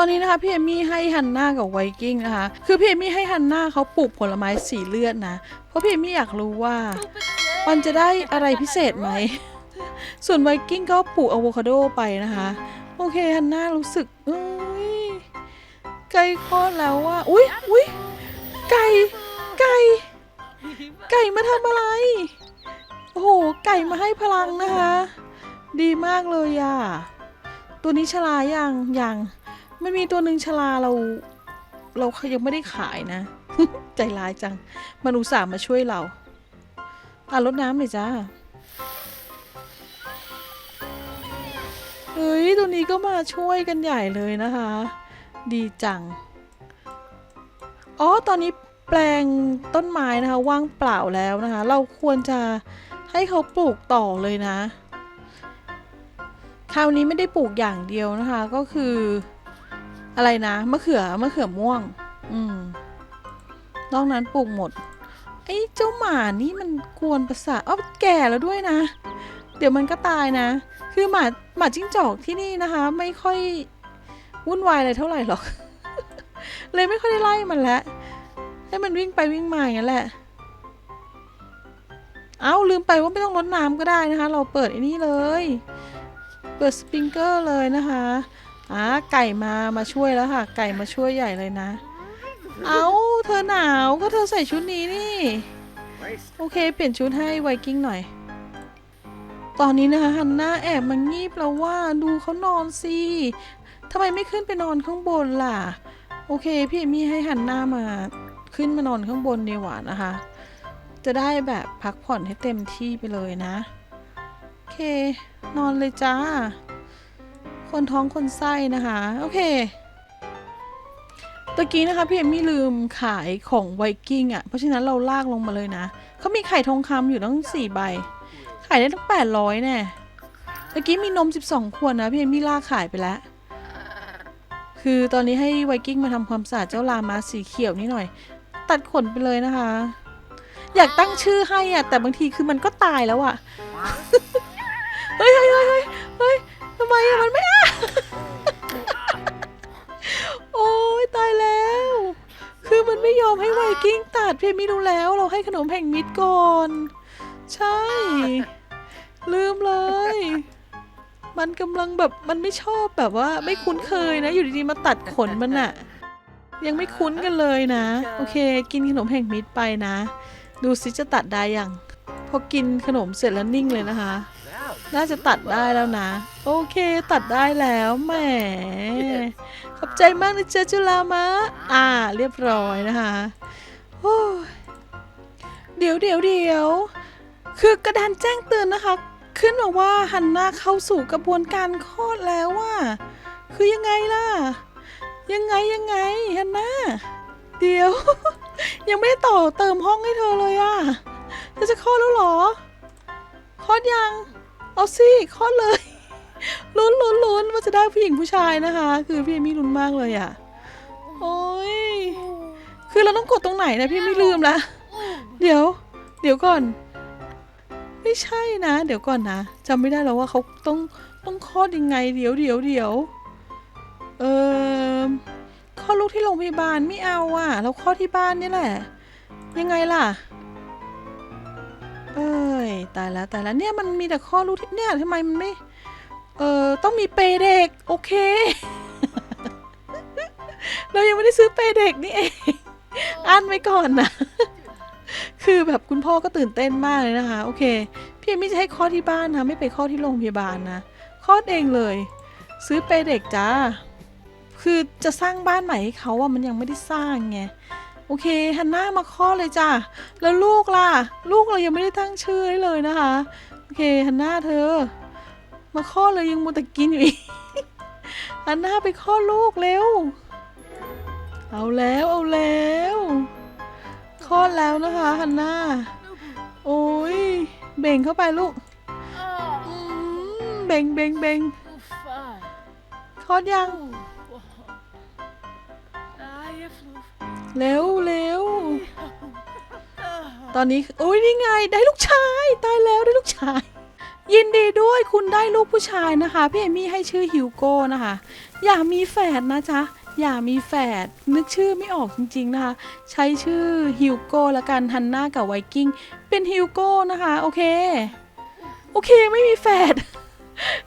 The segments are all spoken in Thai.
ตอนนี้นะคะพี่เอมี่ให้ฮันน่ากับไวกิ้งนะคะ คือพี่เอมี่ให้ฮันน่าเขาปลูกผลไม้สีเลือดนะ เพราะพี่เอมี่อยากรู้ว่ามันจะได้อะไรพิเศษไหม ส่วนไวกิ้งก็ปลูกอะโวคาโดไปนะคะ โอเคฮันน่ารู้สึกเอ้ยไก่คลอดแล้วว่า อุ้ยอุ้ยไก่ ไก่ ไก่มาทำอะไร โอ้โห ไก่มาให้พลังนะคะ ดีมากเลยอะ ตัวนี้ชลายังยัง ไม่มีตัวหนึ่งชลาเรา เรายังไม่ได้ขายนะ ใจร้ายจัง มันอุตส่าห์มาช่วยเราอะรดน้ำหน่อยจ้าเฮ้ย ตัวนี้ก็มาช่วยกันใหญ่เลยนะคะ ดีจัง อ๋อ ตอนนี้แปลงต้นไม้นะคะ ว่างเปล่าแล้วนะคะ เราควรจะให้เขาปลูกต่อเลยนะ คราวนี้ไม่ได้ปลูกอย่างเดียวนะคะ ก็คือ อะไรนะมะเขือมะเขือม่วง อืมนอกนั้นปลูกหมด ไอ้เจ้าหมานี่มันกวนประสาทอ้าวแก่แล้วด้วยนะ เดี๋ยวมันก็ตายนะ คือหมาหมาจิ้งจอกที่นี่นะคะ ไม่ค่อยวุ่นวายอะไรเท่าไหร่หรอก เลยไม่ค่อยได้ไล่มันแล้วให้มันวิ่งไปวิ่งมาอย่างนั้นแหละ เอ้าลืมไปว่าไม่ต้องรดน้ำก็ได้นะคะ เราเปิดไอ้นี่เลย เปิดสปริงเกอร์เลยนะคะ อ่าไก่มามาช่วยแล้วค่ะ ไก่มาช่วยใหญ่เลยนะ เอ้าเธอหนาวก็เธอใส่ชุดนี้นี่ โอเค เปลี่ยนชุดให้ไวกิ้งหน่อย ตอนนี้นะคะฮันน่าแอบมางีบแล้วว่าดูเขานอนสิทำไมไม่ขึ้นไปนอนข้างบนล่ะ โอเค พี่เอมี่ให้ฮันน่ามาขึ้นมานอนข้างบนดีกว่านะคะ จะได้แบบพักผ่อนให้เต็มที่ไปเลยนะ โอเค นอนเลยจ้า คนท้องคนไส้นะคะ โอเคตะกี้นะคะพี่เอมมี่ลืมขายของไวกิ้งอะ เพราะฉะนั้นเราลากลงมาเลยนะเขามีไข่ทองคำอยู่ตั้งสี่ใบ ขายได้ตั้งแปดร้อยแน่ตะกี้มีนมสิบสองขวดนะพี่เอมมี่ลากขายไปแล้ว คือตอนนี้ให้ไวกิ้งมาทำความสะอาดเจ้าลามาสีเขียวนี่หน่อย ตัดขนไปเลยนะคะ อยากตั้งชื่อให้อะ แต่บางทีคือมันก็ตายแล้วอะ เฮ้ยเฮ้ยเฮ้ยเฮ้ย ทำไมอะมันไม่อะโอ้ยตายแล้ว คือมันไม่ยอมให้ไวกิ้งตัดพี่ไม่รู้แล้ว เราให้ขนมแห่งมิตรก่อน ใช่ ลืมเลย มันกำลังแบบมันไม่ชอบแบบว่า ไม่คุ้นเคยนะ อยู่ดีๆมาตัดขนมันอะยังไม่คุ้นกันเลยนะ โอเค กินขนมแห่งมิตรไปนะ ดูซิจะตัดได้ยังพอกินขนมเสร็จแล้วนิ่งเลยนะคะ น่าจะตัดได้แล้วนะ โอเคตัดได้แล้วแหมขอบใจมากนะเจจุลามะ อ่า เรียบร้อยนะคะโอ้เดี๋ยวเดี๋ยวเดี๋ยวคือกระดานแจ้งเตือนนะคะ ขึ้นมาว่าฮันน่าเข้าสู่กระบวนการคลอดแล้วว่าคือยังไงล่ะ ยังไงยังไงฮันน่าเดี๋ยว ยังไม่ได้ต่อเติมห้องให้เธอเลยอะเธอจะคลอดแล้วหรอคลอดยัง เอาสิคลอดเลยลุ้นลุ้นลุ้นว่าจะได้ผู้หญิงผู้ชายนะคะ คือพี่เอมี่ลุ้นมากเลยอะ่ะ โอ้ยคือเราต้องกดตรงไหนนะพี่ไม่ลืมละเดี๋ยว เดี๋ยวก่อน ไม่ใช่นะ เดี๋ยวก่อนนะจำไม่ได้แล้วว่าเขาต้องต้องคลอดยังไง เดี๋ยวเดี๋ยวเดี๋ยวเออคลอดลูกที่โรงพยาบาลไม่เอาอะเราคลอดที่บ้านนี่แหละ ยังไงล่ะ เอ้ยตายแล้วตายแล้วเนี่ยมันมีแต่ข้อรู้ที่เนี่ยทำไมมันไม่เออต้องมีเปรย์เด็กโอเค เรายังไม่ได้ซื้อเปรย์เด็กนี่เองอันไว้ก่อนนะคือแบบคุณพ่อก็ตื่นเต้นมากเลยนะคะ โอเค พี่เอมี่จะให้ข้อดที่บ้านนะไม่ไปข้อดที่โรงพยาบาลนะคลอดเองเลย ซื้อเปรย์เด็กจ้าคือจะสร้างบ้านใหม่ให้เขาอะมันยังไม่ได้สร้างไง โอเคฮันน่ามาคลอดเลยจ้าแล้วลูกล่ะ ลูกเรายังไม่ได้ตั้งชื่อให้เลยนะคะ โอเคฮันน่าเธอ มาคลอดเลยยังมัวแต่กินอยู่อีกฮันน่าไปคลอดลูกเร็ว เอาแล้วเอาแล้วคลอดแล้วนะคะฮันน่าโอ้ยเบ่งเข้าไปลูกอืมเบ่งเบ่งเบ่งคลอดยัง เร็วเร็วตอนนี้โอ้ยนี่ไงได้ลูกชาย ตายแล้วได้ลูกชาย ยินดีด้วยคุณได้ลูกผู้ชายนะคะ พี่เอมี่ให้ชื่อฮิวโก้นะคะ อย่ามีแฝดนะจ๊ะอย่ามีแฝดนึกชื่อไม่ออกจริง ๆ นะคะ ใช้ชื่อฮิวโก้ละกันฮันน่ากับไวกิ้ง เป็นฮิวโก้นะคะ โอเค โอเคไม่มีแฝด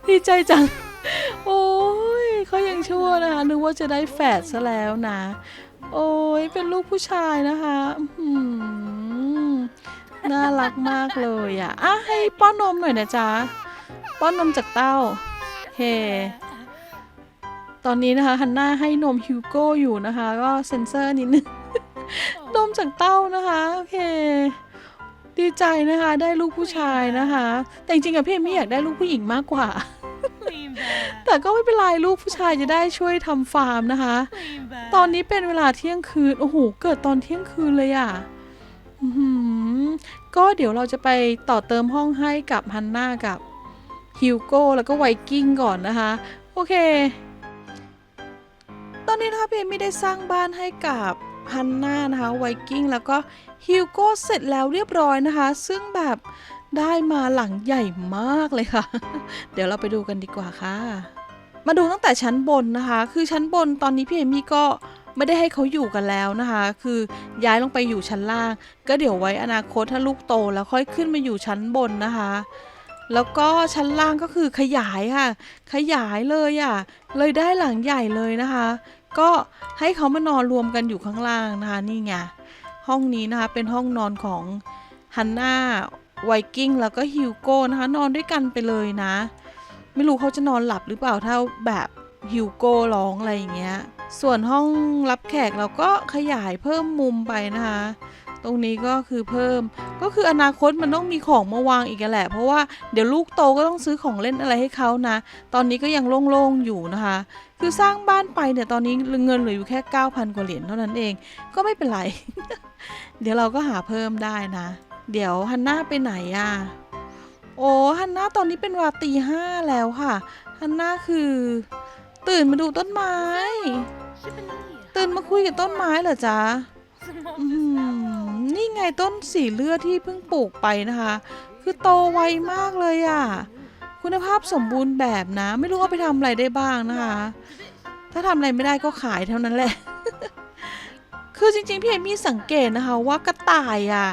ดีใจจัง โอ้ยเขายังชั่วนะคะนึกว่าจะได้แฝดซะแล้วนะ โอ้ยเป็นลูกผู้ชายนะคะน่ารักมากเลยอะอะให้ป้อนนมหน่อยนะจ๊ะ ป้อนนมจากเต้าโอเคตอนนี้นะคะฮันน่าให้นมฮิวโก้อยู่นะคะ ก็เซ็นเซอร์นิดนึง นมจากเต้านะคะ โอเค ดีใจนะคะ ได้ลูกผู้ชายนะคะ แต่จริงๆอะพี่เอมี่อยากได้ลูกผู้หญิงมากกว่า แต่ก็ไม่เป็นไรลูกผู้ชายจะได้ช่วยทำฟาร์มนะคะ Clean back. ตอนนี้เป็นเวลาเที่ยงคืน โอ้โห เกิดตอนเที่ยงคืนเลยอะ่ะอื้อหือก็เดี๋ยวเราจะไปต่อเติมห้องให้กับฮันน่ากับฮิวโก้แล้วก็ไวกิ้งก่อนนะคะ โอเค ตอนนี้นะคะพี่เอมี่ได้สร้างบ้านให้กับฮันน่านะคะไวกิ้งแล้วก็ฮิวโก้เสร็จแล้วเรียบร้อยนะคะ ซึ่งแบบ ได้มาหลังใหญ่มากเลยค่ะ เดี๋ยวเราไปดูกันดีกว่าค่ะ มาดูตั้งแต่ชั้นบนนะคะ คือชั้นบนตอนนี้พี่เอมี่ก็ไม่ได้ให้เขาอยู่กันแล้วนะคะ คือย้ายลงไปอยู่ชั้นล่าง ก็เดี๋ยวไว้อนาคตถ้าลูกโตแล้วค่อยขึ้นมาอยู่ชั้นบนนะคะ แล้วก็ชั้นล่างก็คือขยายค่ะ ขยายเลยอะ่ะ เลยได้หลังใหญ่เลยนะคะ ก็ให้เขามานอนรวมกันอยู่ข้างล่างนะคะ นี่ไง ห้องนี้นะคะเป็นห้องนอนของฮันน่า ไวกิ้งแล้วก็ฮิวโก้นะคะนอนด้วยกันไปเลยนะ ไม่รู้เขาจะนอนหลับหรือเปล่าถ้าแบบฮิวโก้ร้องอะไรอย่างเงี้ย ส่วนห้องรับแขกเราก็ขยายเพิ่มมุมไปนะคะ ตรงนี้ก็คือเพิ่ม ก็คืออนาคตมันต้องมีของมาวางอีกแหละ เพราะว่าเดี๋ยวลูกโตก็ต้องซื้อของเล่นอะไรให้เขานะ ตอนนี้ก็ยังโล่งๆอยู่นะคะ คือสร้างบ้านไปเนี่ยตอนนี้เงินเหลืออยู่แค่ 9,000 กว่าเหรียญเท่านั้นเอง ก็ไม่เป็นไร เดี๋ยวเราก็หาเพิ่มได้นะ เดี๋ยวฮันน่าไปไหนอะโอ้ฮันน่าตอนนี้เป็นเวลาตีห้าแล้วค่ะ ฮันน่าคือ ตื่นมาดูต้นไม้ ตื่นมาคุยกับต้นไม้เหรอจ๊ะนี่ไงต้นสีเลือดที่เพิ่งปลูกไปนะคะ คือโตไวมากเลยอะ่ะ คุณภาพสมบูรณ์แบบนะ ไม่รู้เอาไปทำอะไรได้บ้างนะคะ ถ้าทำอะไรไม่ได้ก็ขายเท่านั้นแหละ คือจริงๆพี่เอมี่สังเกตนะคะว่ากระต่ายอะ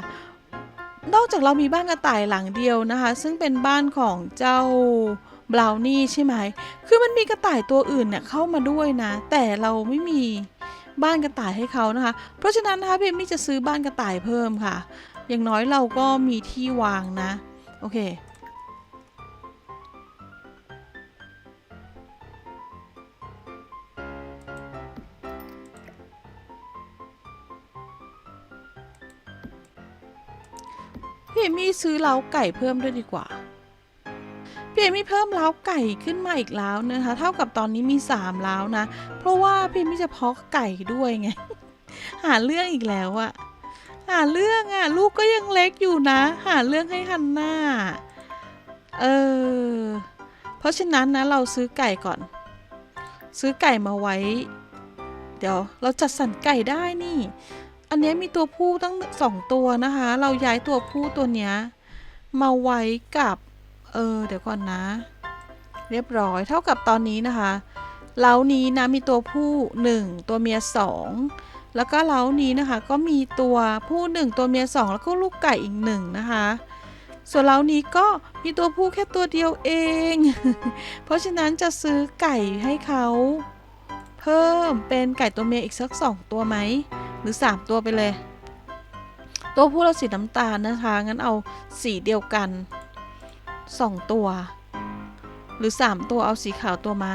นอกจากเรามีบ้านกระต่ายหลังเดียวนะคะ ซึ่งเป็นบ้านของเจ้าบราวนี่ใช่ไหม คือมันมีกระต่ายตัวอื่นเนี่ยเข้ามาด้วยนะ แต่เราไม่มีบ้านกระต่ายให้เขานะคะ เพราะฉะนั้นนะคะพี่เอมี่จะซื้อบ้านกระต่ายเพิ่มค่ะ อย่างน้อยเราก็มีที่วางนะ โอเค พี่เอมี่ซื้อเล้าไก่เพิ่มด้วยดีกว่าพี่เอมี่เพิ่มเล้าไก่ขึ้นมาอีกแล้วนะคะ เท่ากับตอนนี้มีสามเล้านะ เพราะว่าพี่เอมี่จะเพาะไก่ด้วยไง หาเรื่องอีกแล้วอะหาเรื่องอะลูกก็ยังเล็กอยู่นะ หาเรื่องให้ฮันน่าเออเพราะฉะนั้นนะเราซื้อไก่ก่อน ซื้อไก่มาไว้ เดี๋ยวเราจัดสรรไก่ได้นี่ อันนี้มีตัวผู้ตั้งสองตัวนะคะ เราย้ายตัวผู้ตัวเนี้ยมาไว้กับ เออ เดี๋ยวก่อนนะ เรียบร้อย เท่ากับตอนนี้นะคะ เล้านี้นะมีตัวผู้หนึ่งตัวเมียสองแล้วก็เล้านี้นะคะ ก็มีตัวผู้หนึ่งตัวเมียสองแล้วก็ลูกไก่อีกหนึ่งนะคะ ส่วนเล้านี้ก็มีตัวผู้แค่ตัวเดียวเอง เพราะฉะนั้นจะซื้อไก่ให้เขา เพิ่มเป็นไก่ตัวเมียอีกสักสองตัวไหม หรือ 3 ตัวไปเลย ตัวผู้เราสีน้ำตาลนะคะ งั้นเอาสีเดียวกัน 2 ตัว หรือ 3 ตัวเอาสีขาวตัวมา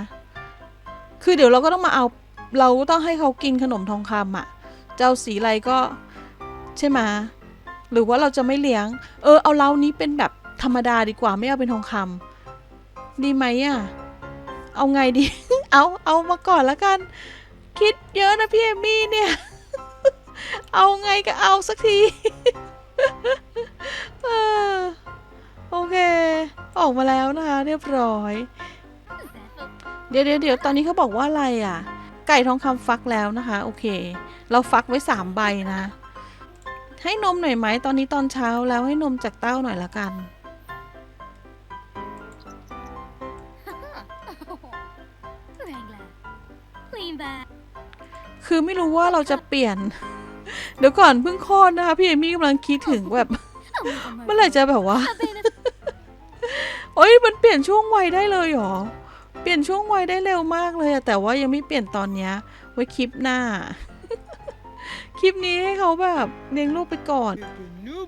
คือเดี๋ยวเราก็ต้องมาเอาเราก็ต้องให้เขากินขนมทองคำอะ่ะจะเอาสีอะไรก็ใช่ไหมหรือว่าเราจะไม่เลี้ยง เออ เอาเล้านี้เป็นแบบธรรมดาดีกว่าไม่เอาเป็นทองคำดีไหมอะ่ะ เอาไงดี เอาเอามาก่อนแล้วกัน คิดเยอะนะพี่เอมี่เนี่ย เอาไงก็เอาสักทีโอเค ออกมาแล้วนะคะ เรียบร้อย เดี๋ยวเดี๋ยวเดี๋ยวตอนนี้เขาบอกว่าอะไรอะ ไก่ทองคำฟักแล้วนะคะ โอเค เราฟักไว้สามใบนะ ให้นมหน่อยไหมตอนนี้ตอนเช้าแล้วให้นมจากเต้าหน่อยละกันคือไม่รู้ว่าเราจะเปลี่ยน เดี๋ยวก่อนเพิ่งคลอดนะคะ พี่เอมี่กำลังคิดถึงแบบ เมื่อไหร่จะแบบว่า โอ้ยมันเปลี่ยนช่วงวัยได้เลยเหรอ เปลี่ยนช่วงวัยได้เร็วมากเลยอะแต่ว่ายังไม่เปลี่ยนตอนเนี้ย ไว้คลิปหน้า คลิปนี้ให้เขาแบบเลี้ยงลูกไปก่อน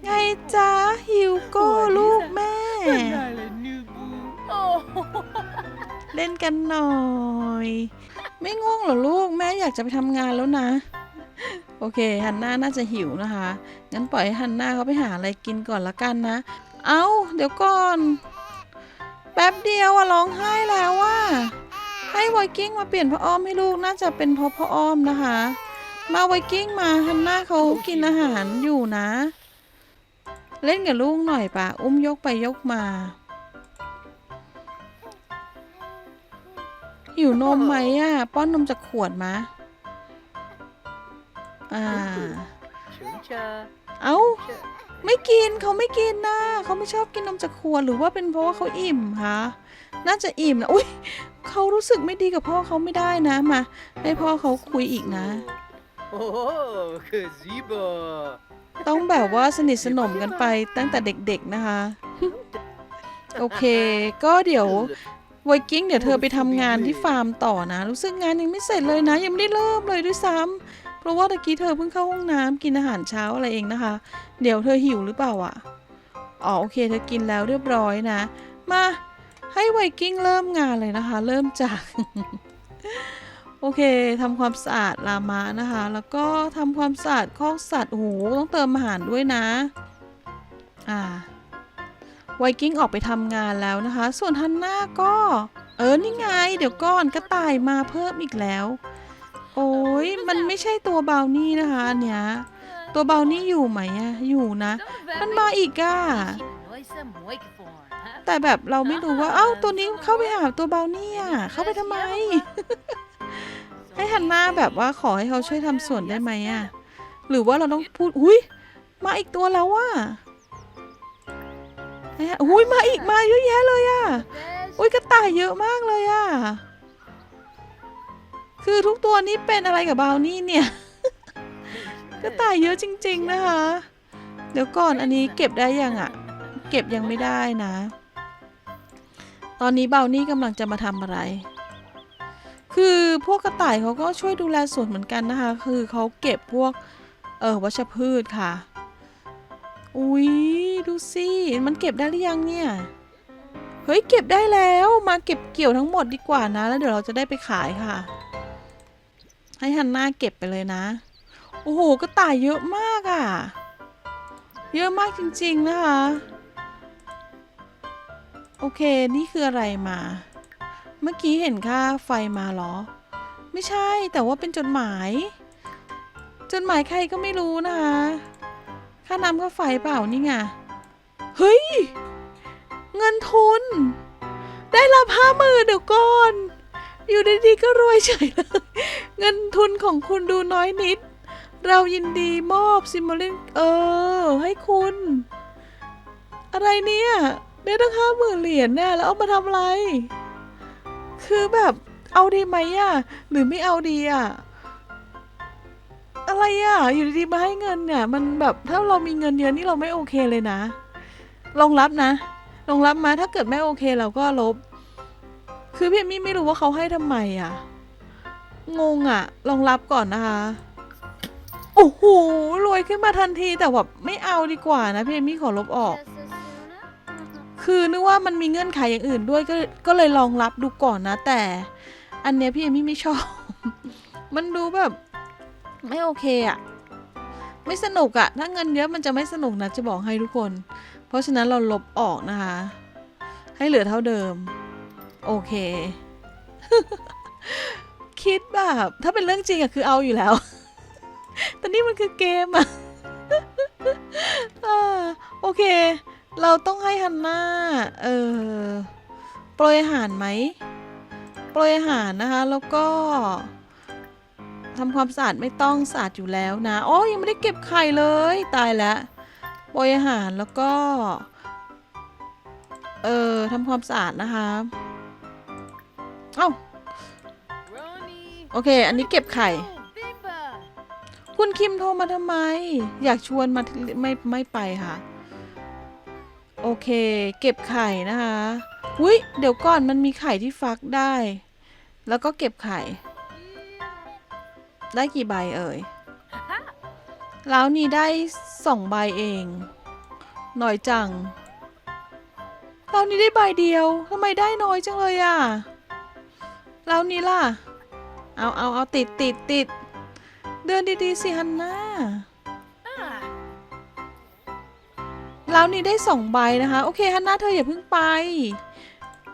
ไงจ๊ะฮิวโก้ลูกแม่ Oh. เล่นกันหน่อย ไม่ง่วงเหรอลูกแม่อยากจะไปทำงานแล้วนะ โอเคฮันน่าน่าจะหิวนะคะ งั้นปล่อยให้ฮันน่าเขาไปหาอะไรกินก่อนละกันนะ เอา้าเดี๋ยวก่อน แป๊บเดียวอะร้องไห้แล้วว่าให้ไวกิ้งมาเปลี่ยนผ้าอ้อมให้ลูกน่าจะเป็นเพราะผ้าอ้อมนะคะ มาไวกิ้งมาฮันน่าเขากินอาหารอยู่นะ เล่นกับลูกหน่อยปะอุ้มยกไปยกมาหิวนมไหมอะป้อนนมจากขวดมะ อ่าเอ้า ไม่กินเขาไม่กินนะเขาไม่ชอบกินนมจากขวดหรือว่าเป็นเพราะว่าเขาอิ่มคะน่าจะอิ่มนะอุ้ยเขารู้สึกไม่ดีกับพ่อเขาไม่ได้นะมาให้พ่อเขาคุยอีกนะ Oh, gazebo. ต้องแบบว่าสนิทสนมกันไปตั้งแต่เด็กๆนะคะ โอเค ก็เดี๋ยวไวกิ้งเดี๋ยวเธอไปทำงานที่ฟาร์มต่อนะ รู้สึกงานยังไม่เสร็จเลยนะ ยังไม่ได้เริ่มเลยด้วยซ้ำเพ ราะว่าตะกี้เธอเพิ่งเข้าห้องน้ำกินอาหารเช้าอะไรเองนะคะ เดี๋ยวเธอหิวหรือเปล่าอะอ๋อโอเคเธอกินแล้วเรียบร้อยนะ มาให้ไวกิ้งเริ่มงานเลยนะคะ เริ่มจากโอเคทำความสะอาดลามะนะคะ แล้วก็ทำความสะอาดคอกสัตว์โอ้โหต้องเติมอาหารด้วยนะ อ่าไวกิ้งออกไปทำงานแล้วนะคะ ส่วนฮันน่าก็ เออนี่ไง เดี๋ยวก่อนกระต่ายมาเพิ่มอีกแล้ว อ้ยมันไม่ใช่ตัวเบลนี่นะคะอันเนี้ยตัวเบลนี่อยู่ไหมอะอยู่นะ มันมาอีกอะแต่แบบเราไม่รู้ว่าเอ้าตัวนี้เข้าไปหาตัวเบลนี่อะเข้าไปทำไม ให้ฮันน่าแบบว่าขอให้เขาช่วยทำสวนได้ไหมอะหรือว่าเราต้องพูดอุ้ยมาอีกตัวแล้วว่ะให้ฮะอุ้ยมาอีกมาเยอะแยะเลยอะอุ้ยกระต่ายเยอะมากเลยอะ คือทุกตัวนี้เป็นอะไรกับบราวนี่เนี่ยกระต่ายเยอะจริง ๆนะคะ เดี๋ยวก่อนอันนี้เก็บได้ยังอะเก็บยังไม่ได้นะ ตอนนี้บราวนี่กำลังจะมาทำอะไร คือพวกกระต่ายเขาก็ช่วยดูแลสวนเหมือนกันนะคะ คือเขาเก็บพวกเออวัชพืชค่ะ อุ๊ยดูสิมันเก็บได้หรือยังเนี่ย เฮ้ยเก็บได้แล้วมาเก็บเกี่ยวทั้งหมดดีกว่านะ แล้วเดี๋ยวเราจะได้ไปขายค่ะ ให้ฮันน่าเก็บไปเลยนะ โอ้โหกระต่ายเยอะมากอะ่ะ เยอะมากจริงๆนะคะ โอเค นี่คืออะไรมา เมื่อกี้เห็นค่าไฟมาเหรอ ไม่ใช่ แต่ว่าเป็นจดหมาย จดหมายใครก็ไม่รู้นะคะ ค่าน้ำค่าไฟเปล่านี่ไง เฮ้ย เงินทุน ได้รับห้าหมื่นเดี๋ยวก่อน อยู่ดีๆก็รวยเฉยเลย เงินทุนของคุณดูน้อยนิด เรายินดีมอบซิมโบลินเออ ให้คุณ อะไรเนี่ยได้ตั้งห้าหมื่นเหรียญแน่แล้วเอามาทำอะไร คือแบบเอาดีไหมอะ หรือไม่เอาดีอะ อะไรอะ อยู่ดีๆมาให้เงินเนี่ย มันแบบถ้าเรามีเงินเยอะนี่เราไม่โอเคเลยนะ ลองรับนะ ลองรับมาถ้าเกิดไม่โอเคเราก็ลบ คือพี่เอมี่ไม่รู้ว่าเขาให้ทำไมอะงงอะลองรับก่อนนะคะ โอ้โหรวยขึ้นมาทันทีแต่แบบไม่เอาดีกว่านะพี่เอมี่ขอลบออก คือนึกว่ามันมีเงื่อนไขอย่างอื่นด้วยก็ก็เลยลองรับดูก่อนนะ แต่ อันเนี้ยพี่เอมี่ไม่ชอบ มันดูแบบ ไม่โอเคอะไม่สนุกอะถ้าเงินเยอะมันจะไม่สนุกนะจะบอกให้ทุกคน เพราะฉะนั้นเราลบออกนะคะ ให้เหลือเท่าเดิม โอเค คิดแบบ ถ้าเป็นเรื่องจริงอะคือเอาอยู่แล้ว แต่นี่มันคือเกมอะโอเค เราต้องให้ฮันน่าเออโปรยอาหารไหมโปรยอาหารนะคะ แล้วก็ทำความสะอาดไม่ต้องสะอาดอยู่แล้วนะโอ๋อยังไม่ได้เก็บไข่เลยตายแล้วโปรยอาหารแล้วก็ เออทำความสะอาดนะคะ เอ้า โอเค อันนี้เก็บไข่ คุณคิมโทรมาทำไม อยากชวนมาไม่ไม่ไปค่ะ โอเค เก็บไข่นะคะอุ้ยเดี๋ยวก่อนมันมีไข่ที่ฟักได้ แล้วก็เก็บไข่ ได้กี่ใบเอ่ย แล้วนี่ได้สองใบเอง หน่อยจังแล้วนี้ได้ใบเดียวทำไมได้น้อยจังเลยอะ แล้วนี้ล่ะ เอาเอาเอาติดติดติด เดินดีๆสิฮันน่า Ah, ร้าวนี้ได้สองใบนะคะ โอเคฮันน่าเธออย่าเพิ่งไป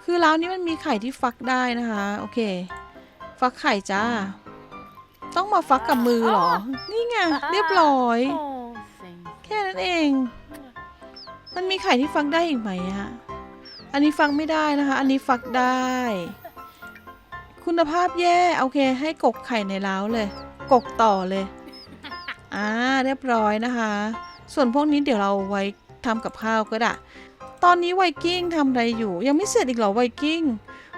คือร้าวนี้มันมีไข่ที่ฟักได้นะคะ โอเค ฟักไข่จ้า ต้องมาฟักกับมือเหรอ นี่ไงเรียบร้อย oh, thank แค่นั้นเอง มันมีไข่ที่ฟักได้อีกไหมอะอันนี้ฟักไม่ได้นะคะ อันนี้ฟักได้ คุณภาพแย่โอเค ให้กกไข่ในเล้าเลย กกต่อเลยอ่าเรียบร้อยนะคะ ส่วนพวกนี้เดี๋ยวเราไว้ทำกับข้าวก็ได้ตอนนี้ไวกิ้งทำอะไรอยู่ ยังไม่เสร็จอีกเหรอไวกิ้ง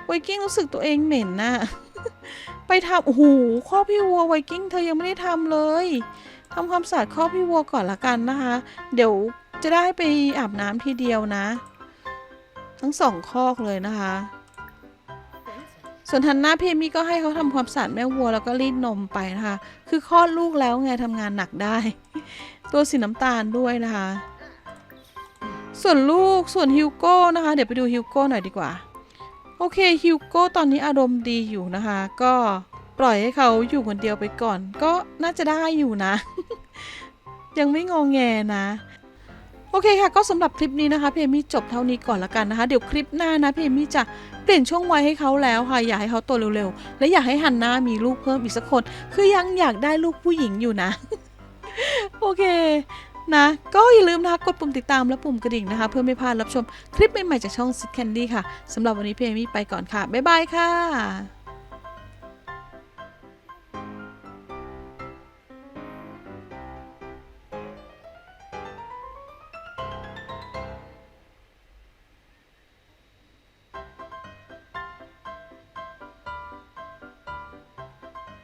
ไวกิ้งรู้สึกตัวเองเหม็นน่ะไปทำโอ้โหข้อพี่วัวไวกิ้งเธอยังไม่ได้ทำเลยทำความสะอาดข้อพี่วัวก่อนละกันนะคะ เดี๋ยวจะได้ไปอาบน้ำทีเดียวนะ ทั้งสองคอกเลยนะคะ ส่วนทันหน้าเพมี่ก็ให้เขาทำความสะอาดแม่วัวแล้วก็รีดนมไปนะคะ คือคลอดลูกแล้วไงทำงานหนักได้ ตัวสีน้ำตาลด้วยนะคะ ส่วนลูกส่วนฮิวโก้นะคะ เดี๋ยวไปดูฮิวโก้หน่อยดีกว่า โอเคฮิวโก้ตอนนี้อารมณ์ดีอยู่นะคะ ก็ปล่อยให้เขาอยู่คนเดียวไปก่อน ก็น่าจะได้อยู่นะ ยังไม่งองแงนะโอเคค่ะ ก็สำหรับคลิปนี้นะคะ เพมี่จบเท่านี้ก่อนละกันนะคะ เดี๋ยวคลิปหน้านะ เพมี่จะ เปลี่ยนช่วงวัยให้เขาแล้วค่ะ อยากให้เขาโตเร็วๆ และอยากให้ฮันน่ามีลูกเพิ่มอีกสักคน คือยังอยากได้ลูกผู้หญิงอยู่นะ โอเคนะก็อย่าลืมนะคะกดปุ่มติดตามและปุ่มกระดิ่งนะคะ เพื่อไม่พลาดรับชมคลิปใหม่ๆจากช่อง s ิ t Candy ค่ะสำหรับวันนี้เพมมี่ไปก่อนค่ะ บ๊ายบายค่ะ